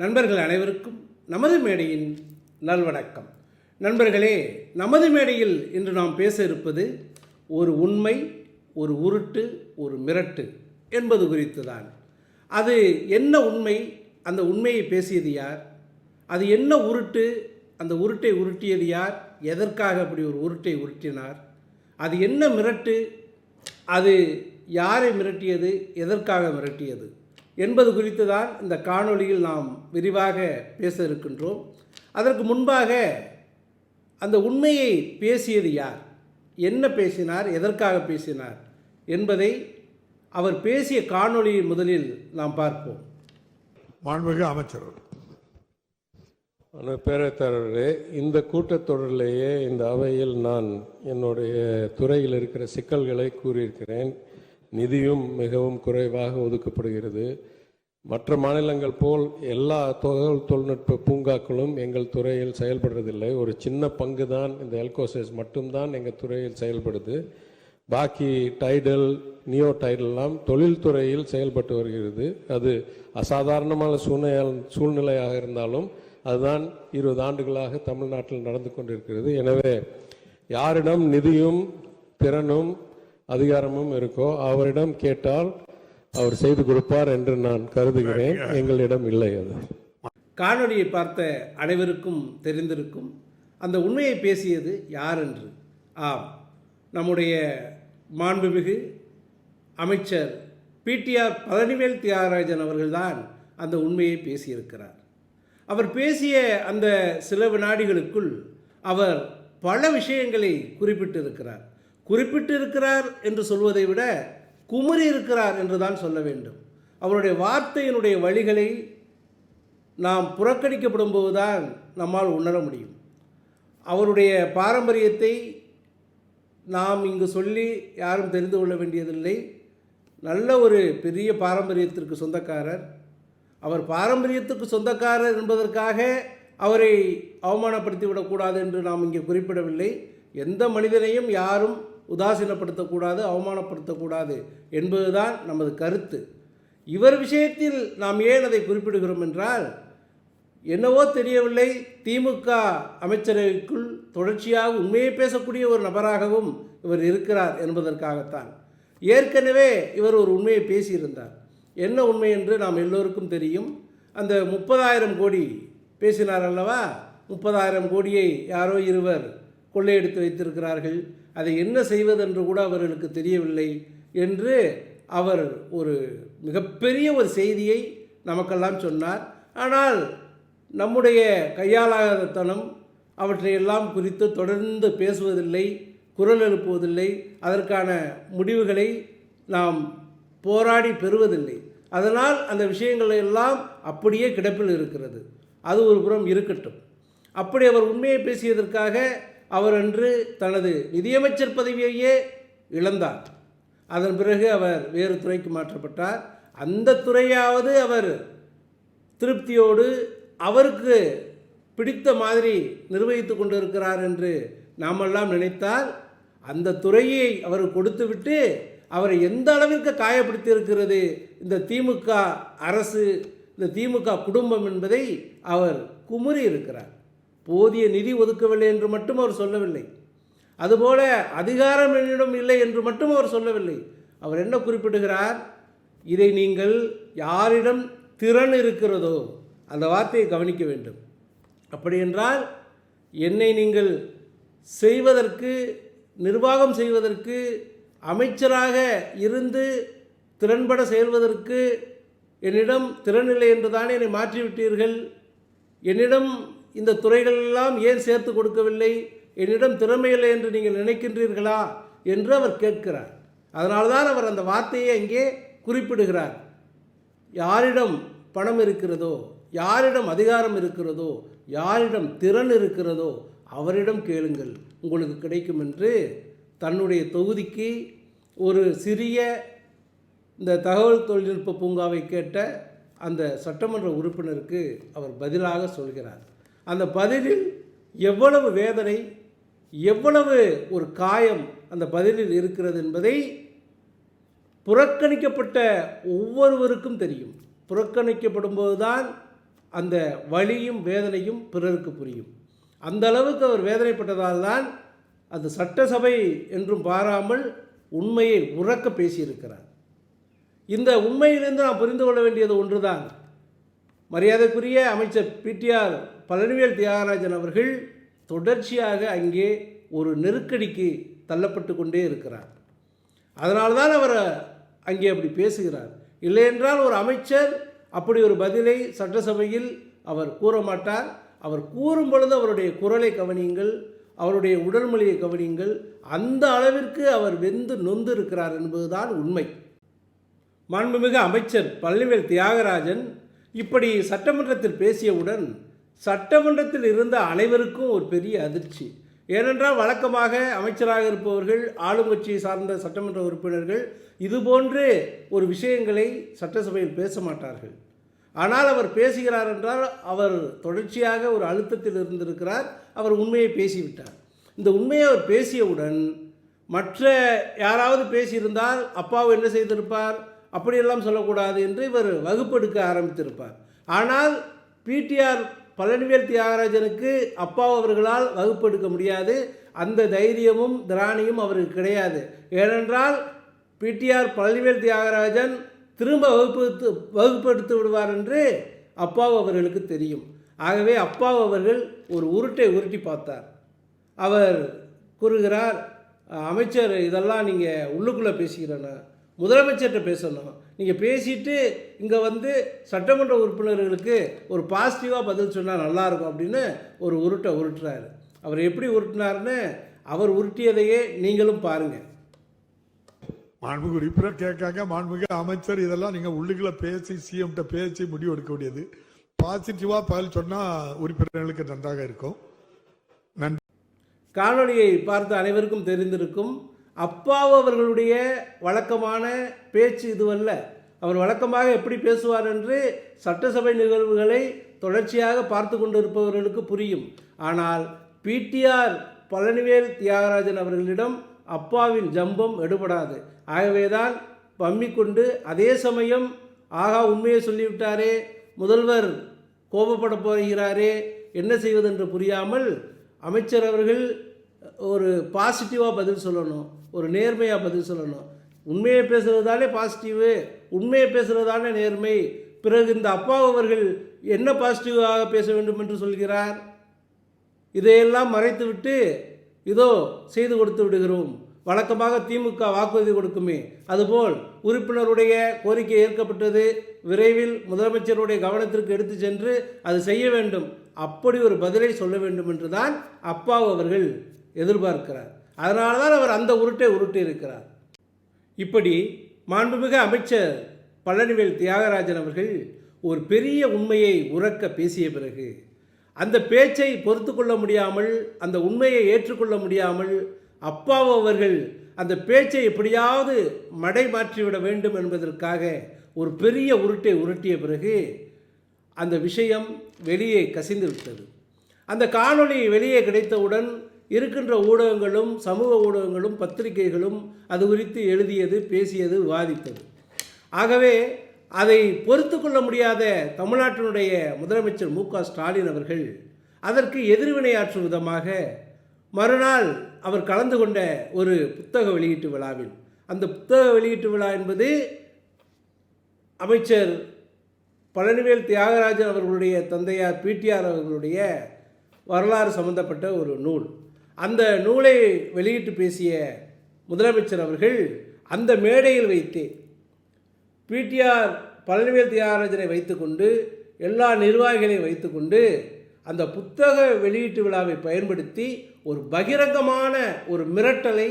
நண்பர்கள் அனைவருக்கும் நமது மேடையின் நல்வணக்கம். நண்பர்களே நமது மேடையில் இன்று நாம் பேச இருப்பது ஒரு உண்மை ஒரு உருட்டு ஒரு மிரட்டு என்பது குறித்து தான் அது என்ன உண்மை அந்த உண்மையை பேசியது யார்? அது என்ன உருட்டு அந்த உருட்டை உருட்டியது யார்? எதற்காக அப்படி ஒரு உருட்டை உருட்டினார்? அது என்ன மிரட்டு அது யாரை மிரட்டியது எதற்காக மிரட்டியது? என்பது குறித்து தான் இந்த காணொளியில் நாம் விரிவாக பேச இருக்கின்றோம் அதற்கு முன்பாக அந்த உண்மையை பேசியது யார்? என்ன பேசினார்? எதற்காக பேசினார்? என்பதை அவர் பேசிய காணொளியின் முதலில் நாம் பார்ப்போம். மாண்புமிகு அமைச்சர் ஆனால் பேரத்தரவர்களே இந்த கூட்டத்தொடரிலேயே இந்த அவையில் நான் என்னுடைய துறையில் இருக்கிற சிக்கல்களை கூறியிருக்கிறேன். நிதியும் மிகவும் குறைவாக ஒதுக்கப்படுகிறது. மற்ற மாநிலங்கள் போல் எல்லா தகவல் தொழில்நுட்ப பூங்காக்களும் எங்கள் துறையில் செயல்படுறதில்லை. ஒரு சின்ன பங்கு தான் இந்த எல்கோசஸ் மட்டும்தான் எங்கள் துறையில் செயல்படுது. பாக்கி டைடல் நியோ டைடல்லாம் தொழில்துறையில் செயல்பட்டு வருகிறது. அது அசாதாரணமான சூழ்நிலை சூழ்நிலையாக இருந்தாலும் அதுதான் இருபது ஆண்டுகளாக தமிழ்நாட்டில் நடந்து கொண்டிருக்கிறது. எனவே யாரிடம் நிதியும் திறனும் அதிகாரமும் இருக்கோ அவரிடம் கேட்டால் அவர் செய்து கொடுப்பார் என்று நான் கருதுகிறேன். எங்களிடம் இல்லை அது. காணொளியை பார்த்த அனைவருக்கும் தெரிந்திருக்கும் அந்த உண்மையை பேசியது யார் என்று ஆம் நம்முடைய மாண்புமிகு அமைச்சர் பிடிஆர் பழனிவேல் தியாகராஜன் அவர்கள்தான் அந்த உண்மையை பேசியிருக்கிறார். அவர் பேசிய அந்த சில வினாடிகளுக்குள் அவர் பல விஷயங்களை குறிப்பிட்டிருக்கிறார். குறிப்பிட்டிருக்கிறார் என்று சொல்வதை விட குமுறி இருக்கிறார் என்று தான் சொல்ல வேண்டும். அவருடைய வார்த்தையினுடைய வழிகளை நாம் புறக்கணிக்கப்படும் போதுதான் நம்மால் உணர முடியும். அவருடைய பாரம்பரியத்தை நாம் இங்கு சொல்லி யாரும் தெரிந்து கொள்ள வேண்டியதில்லை. நல்ல ஒரு பெரிய பாரம்பரியத்திற்கு சொந்தக்காரர். அவர் பாரம்பரியத்துக்கு சொந்தக்காரர் என்பதற்காக அவரை அவமானப்படுத்தி விடக்கூடாது என்று நாம் இங்கே குறிப்பிடவில்லை. எந்த மனிதனையும் யாரும் உதாசீனப்படுத்தக்கூடாது அவமானப்படுத்தக்கூடாது என்பதுதான் நமது கருத்து. இவர் விஷயத்தில் நாம் ஏன் அதை குறிப்பிடுகிறோம் என்றால் என்னவோ தெரியவில்லை திமுக அமைச்சரவைக்குள் தொடர்ச்சியாக உண்மையை பேசக்கூடிய ஒரு நபராகவும் இவர் இருக்கிறார் என்பதற்காகத்தான். ஏற்கனவே இவர் ஒரு உண்மையை பேசியிருந்தார். என்ன உண்மை என்று நாம் எல்லோருக்கும் தெரியும். அந்த முப்பதாயிரம் கோடி பேசினார் அல்லவா? முப்பதாயிரம் கோடியை யாரோ இருவர் கொள்ளையடித்து வைத்திருக்கிறார்கள். அதை என்ன செய்வதென்று கூட அவர்களுக்கு தெரியவில்லை என்று அவர் ஒரு மிகப்பெரிய ஒரு செய்தியை நமக்கெல்லாம் சொன்னார். ஆனால் நம்முடைய கையாளாதத்தனம் அவற்றையெல்லாம் குறித்து தொடர்ந்து பேசுவதில்லை குரல் எழுப்புவதில்லை. அதற்கான முடிவுகளை நாம் போராடி பெறுவதில்லை. அதனால் அந்த விஷயங்கள் எல்லாம் அப்படியே கிடப்பில் இருக்கிறது. அது ஒரு புறம் இருக்கட்டும். அப்படி அவர் உண்மையை பேசியதற்காக அவர் அன்று தனது நிதியமைச்சர் பதவியையே இழந்தார். அதன் பிறகு அவர் வேறு துறைக்கு மாற்றப்பட்டார். அந்த துறையாவது அவர் திருப்தியோடு அவருக்கு பிடித்த மாதிரி நிர்வகித்து கொண்டிருக்கிறார் என்று நாமெல்லாம் நினைத்தால் அந்த துறையை அவர் கொடுத்துவிட்டு அவரை எந்த அளவிற்கு காயப்படுத்தியிருக்கிறது இந்த திமுக அரசு இந்த திமுக குடும்பம் என்பதை அவர் குமுறி இருக்கிறார் போதிய நிதி ஒதுக்கவில்லை என்று மட்டும் அவர் சொல்லவில்லை. அதுபோல அதிகாரம் என்னிடம் இல்லை என்று மட்டும் அவர் சொல்லவில்லை. அவர் என்ன குறிப்பிடுகிறார்? இதை நீங்கள் யாரிடம் திறன் இருக்கிறதோ அந்த வார்த்தையை கவனிக்க வேண்டும். அப்படி என்றால் என்னை நீங்கள் செய்வதற்கு நிர்வாகம் செய்வதற்கு அமைச்சராக இருந்து திறன்பட செயல்வதற்கு என்னிடம் திறனில்லை என்று தானே என்னை மாற்றிவிட்டீர்கள்? என்னிடம் இந்த துறைகளெல்லாம் ஏன் சேர்த்து கொடுக்கவில்லை? என்னிடம் திறமையில்லை என்று நீங்கள் நினைக்கின்றீர்களா? என்று அவர் கேட்கிறார். அதனால்தான் அவர் அந்த வார்த்தையை அங்கே குறிப்பிடுகிறார். யாரிடம் பணம் இருக்கிறதோ யாரிடம் அதிகாரம் இருக்கிறதோ யாரிடம் திறன் இருக்கிறதோ அவரிடம் கேளுங்கள். உங்களுக்கு கிடைக்கும் என்று தன்னுடைய தொகுதிக்கு ஒரு சிறிய இந்த தகவல் தொழில்நுட்ப பூங்காவை கேட்ட அந்த சட்டமன்ற உறுப்பினருக்கு அவர் பதிலாக சொல்கிறார். அந்த பதிலில் எவ்வளவு வேதனை எவ்வளவு ஒரு காயம் அந்த பதிலில் இருக்கிறது என்பதை புறக்கணிக்கப்பட்ட ஒவ்வொருவருக்கும் தெரியும். புறக்கணிக்கப்படும் போதுதான் அந்த வழியும் வேதனையும் பிறருக்கு புரியும். அந்த அளவுக்கு அவர் வேதனைப்பட்டதால் தான் அது சட்டசபை என்றும் பாராமல் உண்மையை உறக்க பேசியிருக்கிறார். இந்த உண்மையிலிருந்து நாம் புரிந்து கொள்ள வேண்டியது ஒன்றுதான். மரியாதைக்குரிய அமைச்சர் பிடிஆர் பழனிவேல் தியாகராஜன் அவர்கள் தொடர்ச்சியாக அங்கே ஒரு நெருக்கடிக்கு தள்ளப்பட்டு கொண்டே இருக்கிறார். அதனால்தான் அவர் அங்கே அப்படி பேசுகிறார். இல்லையென்றால் ஒரு அமைச்சர் அப்படி ஒரு பதிலை சட்டசபையில் அவர் கூற மாட்டார். அவர் கூறும் பொழுது அவருடைய குரலை கவனியுங்கள் அவருடைய உடல் மொழியை கவனியுங்கள். அந்த அளவிற்கு அவர் வெந்து நொந்து இருக்கிறார் என்பதுதான் உண்மை. மாண்புமிகு அமைச்சர் பழனிவேல் தியாகராஜன் இப்படி சட்டமன்றத்தில் பேசியவுடன் சட்டமன்றத்தில் இருந்த அனைவருக்கும் ஒரு பெரிய அதிர்ச்சி. ஏனென்றால் வழக்கமாக அமைச்சராக இருப்பவர்கள் ஆளுங்கட்சியை சார்ந்த சட்டமன்ற உறுப்பினர்கள் இதுபோன்று ஒரு விஷயங்களை சட்டசபையில் பேச மாட்டார்கள். ஆனால் அவர் பேசுகிறார் என்றால் அவர் தொடர்ச்சியாக ஒரு அழுத்தத்தில் இருந்திருக்கிறார் அவர் உண்மையை பேசிவிட்டார். இந்த உண்மையை அவர் பேசியவுடன் மற்ற யாராவது பேசியிருந்தால் அப்பாவு என்ன செய்திருப்பார்? அப்படியெல்லாம் சொல்லக்கூடாது என்று இவர் வகுப்பெடுக்க ஆரம்பித்திருப்பார். ஆனால் பிடிஆர் பழனிவேல் தியாகராஜனுக்கு அப்பா அவர்களால் வகுப்பெடுக்க முடியாது. அந்த தைரியமும் திராணியும் அவருக்கு கிடையாது. ஏனென்றால் பிடிஆர் பழனிவேல் தியாகராஜன் திரும்ப வகுப்பு வகுப்படுத்தி விடுவார் என்று அப்பாவு அவர்களுக்கு தெரியும். ஆகவே அப்பாவு அவர்கள் ஒரு உருட்டை உருட்டி பார்த்தார். அவர் கூறுகிறார் அமைச்சர் இதெல்லாம் நீங்கள் உள்ளுக்குள்ளே பேசுகிறேன்னா முதலமைச்சர்கிட்ட பேசணும். நீங்கள் பேசிட்டு இங்கே வந்து சட்டமன்ற உறுப்பினர்களுக்கு ஒரு பாசிட்டிவாக பதில் சொன்னால் நல்லாயிருக்கும் அப்படின்னு ஒரு உருட்டை உருட்டுறாரு. அவர் எப்படி உருட்டினார்னு அவர் உருட்டியதையே நீங்களும் பாருங்கள் மாண்புமிகு உறுப்பினர் கேட்காங்க மாண்புமிகு அமைச்சர் இதெல்லாம் நீங்க உள்ளுக்குள்ள பேசி சிஎம்கிட்ட பேசி முடிவு எடுக்க வேண்டியது. பாசிட்டிவா பதில் சொன்னா உறுப்பினர்களுக்கு நன்றாக இருக்கும். நன்றி. காணொளியை பார்த்த அனைவருக்கும் தெரிந்திருக்கும். அப்பாவு அவர்களுடைய வழக்கமான பேச்சு இதுவல்ல. அவர் வழக்கமாக எப்படி பேசுவார் என்று சட்டசபை நிகழ்வுகளை தொடர்ச்சியாக பார்த்து கொண்டிருப்பவர்களுக்கு புரியும். ஆனால் பிடிஆர் பழனிவேல் தியாகராஜன் அவர்களிடம் அப்பாவின் ஜம்பம் எடுபடாது. ஆகவேதான் பம்மிக்கொண்டு அதே சமயம் ஆகா உண்மையை சொல்லிவிட்டாரே முதல்வர் கோபப்பட போகிறாரே என்ன செய்வதென்று புரியாமல் அமைச்சர் அவர்கள் ஒரு பாசிட்டிவாக பதில் சொல்லணும். ஒரு நேர்மையாக பதில் சொல்லணும். உண்மையை பேசுகிறது தானே பாசிட்டிவு உண்மையை பேசுகிறது தானே நேர்மை? பிறகு இந்த அப்பா அவர்கள் என்ன பாசிட்டிவாக பேச வேண்டும் என்று சொல்கிறார்? இதையெல்லாம் மறைத்துவிட்டு இதோ செய்து கொடுத்து விடுகிறோம். வழக்கமாக திமுக வாக்குறுதி கொடுக்குமே. அதுபோல் உறுப்பினருடைய கோரிக்கை ஏற்கப்பட்டது. விரைவில் முதலமைச்சருடைய கவனத்திற்கு எடுத்து சென்று அது செய்ய வேண்டும். அப்படி ஒரு பதிலை சொல்ல வேண்டும் என்று தான் அவர்கள் எதிர்பார்க்கிறார். அதனால தான் அவர் அந்த உருட்டை உருட்டி இருக்கிறார் இப்படி மாண்புமிகு அமைச்சர் பழனிவேல் தியாகராஜன் அவர்கள் ஒரு பெரிய உண்மையை உறக்க பேசிய பிறகு அந்த பேச்சை பொறுத்து கொள்ள முடியாமல் அந்த உண்மையை ஏற்றுக்கொள்ள முடியாமல் அப்பாவு அவர்கள் அந்த பேச்சை எப்படியாவது மடை மாற்றிவிட வேண்டும் என்பதற்காக ஒரு பெரிய உருட்டை உருட்டிய பிறகு அந்த விஷயம் வெளியே கசிந்து விட்டது அந்த காணொளி வெளியே கிடைத்தவுடன் இருக்கின்ற ஊடகங்களும் சமூக ஊடகங்களும் பத்திரிகைகளும் அது குறித்து எழுதியது பேசியது வாதித்தது. ஆகவே அதை பொறுத்து கொள்ள முடியாத தமிழ்நாட்டினுடைய முதலமைச்சர் மு ஸ்டாலின் அவர்கள் அதற்கு எதிர்வினையாற்றும் விதமாக மறுநாள் அவர் கலந்து கொண்ட ஒரு புத்தக வெளியீட்டு விழாவில். அந்த புத்தக வெளியீட்டு விழா என்பது அமைச்சர் பழனிவேல் தியாகராஜன் அவர்களுடைய தந்தையார் பிடிஆர் அவர்களுடைய வரலாறு சம்பந்தப்பட்ட ஒரு நூல். அந்த நூலை வெளியிட்டு பேசிய முதலமைச்சர் அவர்கள் அந்த மேடையில் வைத்தே பிடிஆர் பழனிவேல் தியாகராஜனை வைத்துக்கொண்டு எல்லா நிர்வாகிகளையும் வைத்துக்கொண்டு அந்த புத்தக வெளியீட்டு விழாவை பயன்படுத்தி ஒரு பகிரங்கமான ஒரு மிரட்டலை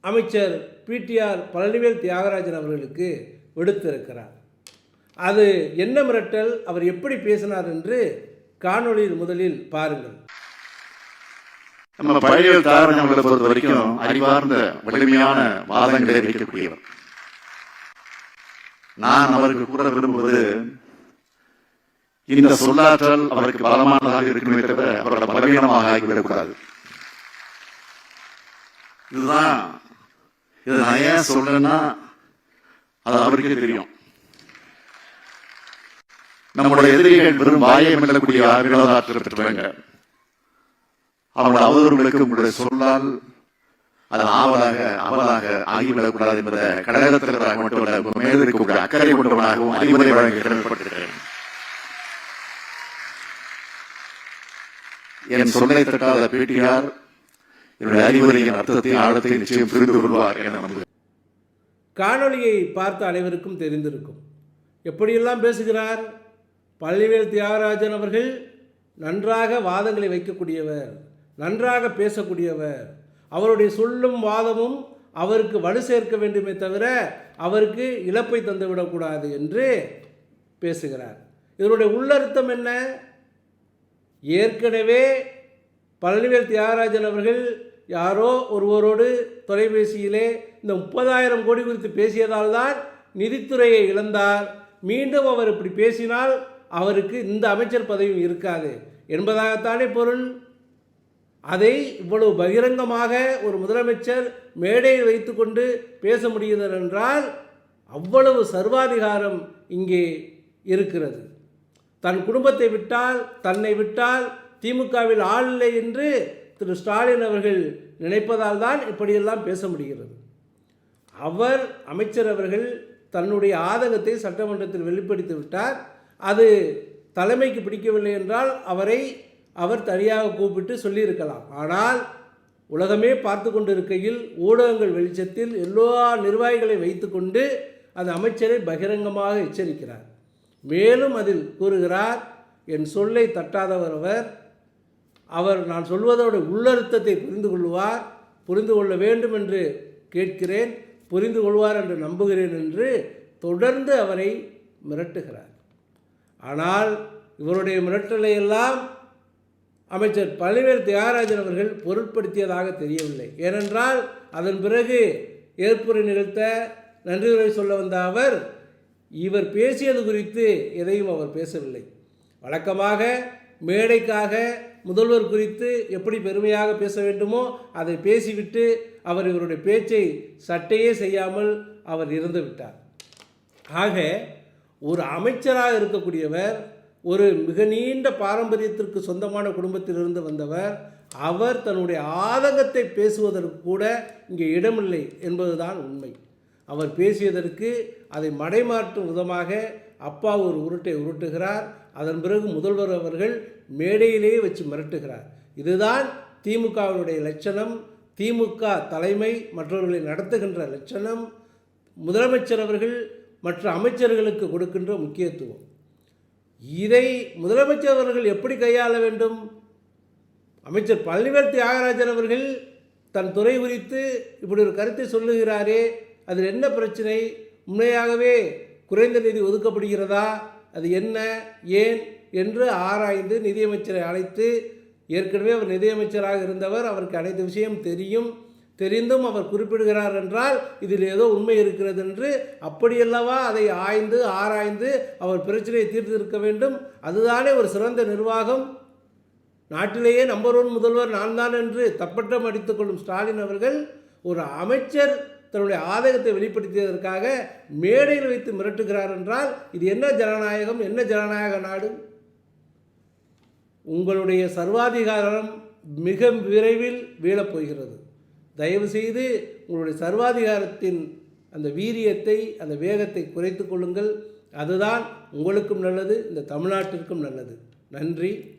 அமைச்சர் பிடிஆர் பழனிவேல் தியாகராஜன் அவர்களுக்கு விடுத்திருக்கிறார். அது என்ன மிரட்டல்? அவர் எப்படி பேசினார் என்று காணொளியில் முதலில் பாருங்கள். நம்ம பழைய தாரணங்களை பொறுத்த வரைக்கும் அறிவார்ந்த வலிமையான வாதங்களை வைக்கக்கூடியவர். நான் அவருக்கு கூற விரும்புவது இந்த சொல்லாற்றல் அவருக்கு பலமானதாக இருக்குமே தவிர அவரோட பலவீனமாக ஆகிவிடக்கூடாது. இதுதான் இது நான் ஏன் சொல்றேன்னா அது அவருக்கே தெரியும். நம்மளுடைய எதிரிகள் வெறும் வாயை மெல்லக்கூடிய வினோதாற்றல் பெற்றவங்க. அவங்களோட அவதூறுகளுக்கு உங்களுடைய சொல்லால் அது ஆவலாக அவலாக ஆகிவிடக்கூடாது என்பதை கடகத்திற்காக மட்டுமல்ல உங்க மேல் இருக்கக்கூடிய அக்கறை கொண்டவனாகவும் அறிவுரை வழங்க கடமைப்பட்டிருக்கிறேன் என் சொல்லை தட்டாத பேட்டியார் என்னுடைய அறிவுரையின் அர்த்தத்தை ஆழத்தை நிச்சயம் புரிந்து கொள்வார் என நம்புகிறேன். காணொளியை பார்த்த அனைவருக்கும் தெரிந்திருக்கும். எப்படியெல்லாம் பேசுகிறார்? பள்ளிவேல் தியாகராஜன் அவர்கள் நன்றாக வாதங்களை வைக்கக்கூடியவர். நன்றாக பேசக்கூடியவர். அவருடைய சொல்லும் வாதமும் அவருக்கு வலு சேர்க்க வேண்டுமே தவிர அவருக்கு இழப்பை தந்துவிடக்கூடாது என்று பேசுகிறார். இதனுடைய உள்ளர்த்தம் என்ன? ஏற்கனவே பழனிவேல் தியாகராஜன் அவர்கள் யாரோ ஒருவரோடு தொலைபேசியிலே இந்த முப்பதாயிரம் கோடி குறித்து பேசியதால் தான் நிதித்துறையை இழந்தார். மீண்டும் அவர் இப்படி பேசினால் அவருக்கு இந்த அமைச்சர் பதவியும் இருக்காது. என்பதாகத்தானே பொருள்? அதை இவ்வளவு பகிரங்கமாக ஒரு முதலமைச்சர் மேடையில் வைத்துக்கொண்டு பேச முடிகிறது என்றால் அவ்வளவு சர்வாதிகாரம் இங்கே இருக்கிறது. தன் குடும்பத்தை விட்டால் தன்னை விட்டால் திமுகவில் ஆள் இல்லை என்று திரு ஸ்டாலின் அவர்கள் நினைப்பதால் தான் இப்படியெல்லாம் பேச முடிகிறது. அவர் அமைச்சர் அவர்கள் தன்னுடைய ஆதங்கத்தை சட்டமன்றத்தில் வெளிப்படுத்தி விட்டார். அது தலைமைக்கு பிடிக்கவில்லை என்றால் அவரை அவர் தனியாக கூப்பிட்டு சொல்லியிருக்கலாம். ஆனால் உலகமே பார்த்து கொண்டிருக்கையில் ஊடகங்கள் வெளிச்சத்தில் எல்லா நிர்வாகிகளை வைத்துக்கொண்டு அந்த அமைச்சரை பகிரங்கமாக எச்சரிக்கிறார். மேலும் அதில் கூறுகிறார் என் சொல்லை தட்டாதவர் அவர். அவர் நான் சொல்வதோட உள்ளர்த்தத்தை புரிந்து கொள்வார் புரிந்து கொள்ள வேண்டும் என்று கேட்கிறேன். புரிந்து கொள்வார் என்று நம்புகிறேன் என்று தொடர்ந்து அவரை மிரட்டுகிறார். ஆனால் இவருடைய மிரட்டலை எல்லாம் அமைச்சர் பழனிவேல் தியாகராஜன் அவர்கள் பொருட்படுத்தியதாக தெரியவில்லை. ஏனென்றால் அதன் பிறகு ஏற்புரை நிகழ்த்த நன்றியுரை சொல்ல வந்த அவர் இவர் பேசியது குறித்து எதையும் அவர் பேசவில்லை. வழக்கமாக மேடைக்காக முதல்வர் குறித்து எப்படி பெருமையாக பேச வேண்டுமோ அதை பேசிவிட்டு அவர் இவருடைய பேச்சை சட்டையே செய்யாமல் அவர் இறந்து விட்டார் ஆக ஒரு அமைச்சராக இருக்கக்கூடியவர் ஒரு மிக நீண்ட பாரம்பரியத்திற்கு சொந்தமான குடும்பத்திலிருந்து வந்தவர் அவர் தன்னுடைய ஆதங்கத்தை பேசுவதற்கு கூட இங்கே இடமில்லை என்பதுதான் உண்மை. அவர் பேசியதற்கு அதை மடைமாற்றும் விதமாக அப்பா ஒரு உருட்டை உருட்டுகிறார். அதன் பிறகு முதல்வர் அவர்கள் மேடையிலேயே வச்சு மிரட்டுகிறார். இதுதான் திமுகவினுடைய லட்சணம். திமுக தலைமை மற்றவர்களை நடத்துகின்ற லட்சணம். முதலமைச்சர் அவர்கள் மற்ற அமைச்சர்களுக்கு கொடுக்கின்ற முக்கியத்துவம். இதை முதலமைச்சர் அவர்கள் எப்படி கையாள வேண்டும்? அமைச்சர் பழனிவேல் தியாகராஜன் அவர்கள் தன் துறை குறித்து இப்படி ஒரு கருத்தை சொல்லுகிறாரே அதில் என்ன பிரச்சனை? உண்மையாகவே குறைந்த நிதி ஒதுக்கப்படுகிறதா? அது என்ன? ஏன்? என்று ஆராய்ந்து நிதியமைச்சரை அழைத்து ஏற்கனவே அவர் நிதியமைச்சராக இருந்தவர் அவருக்கு அனைத்து விஷயம் தெரியும். தெரிந்தும் அவர் குறிப்பிடுகிறார் என்றால் இதில் ஏதோ உண்மை இருக்கிறது என்று அப்படியல்லவா அதை ஆய்ந்து ஆராய்ந்து அவர் பிரச்சனையை தீர்த்திருக்க வேண்டும். அதுதானே ஒரு சிறந்த நிர்வாகம். நாட்டிலேயே நம்பர் ஒன் முதல்வர் நான் தான் என்று தப்பட்டம் அடித்துக்கொள்ளும் ஸ்டாலின் அவர்கள் ஒரு அமைச்சர் தன்னுடைய ஆதகத்தை வெளிப்படுத்தியதற்காக மேடையில் வைத்து மிரட்டுகிறார் என்றால் இது என்ன ஜனநாயகம் என்ன ஜனநாயக நாடு? உங்களுடைய சர்வாதிகாரம் மிக விரைவில் வீழப்போகிறது. தயவுசெய்து உங்களுடைய சர்வாதிகாரத்தின் அந்த வீரியத்தை அந்த வேகத்தை குறைத்து கொள்ளுங்கள். அதுதான் உங்களுக்கும் நல்லது இந்த தமிழ்நாட்டிற்கும் நல்லது. நன்றி.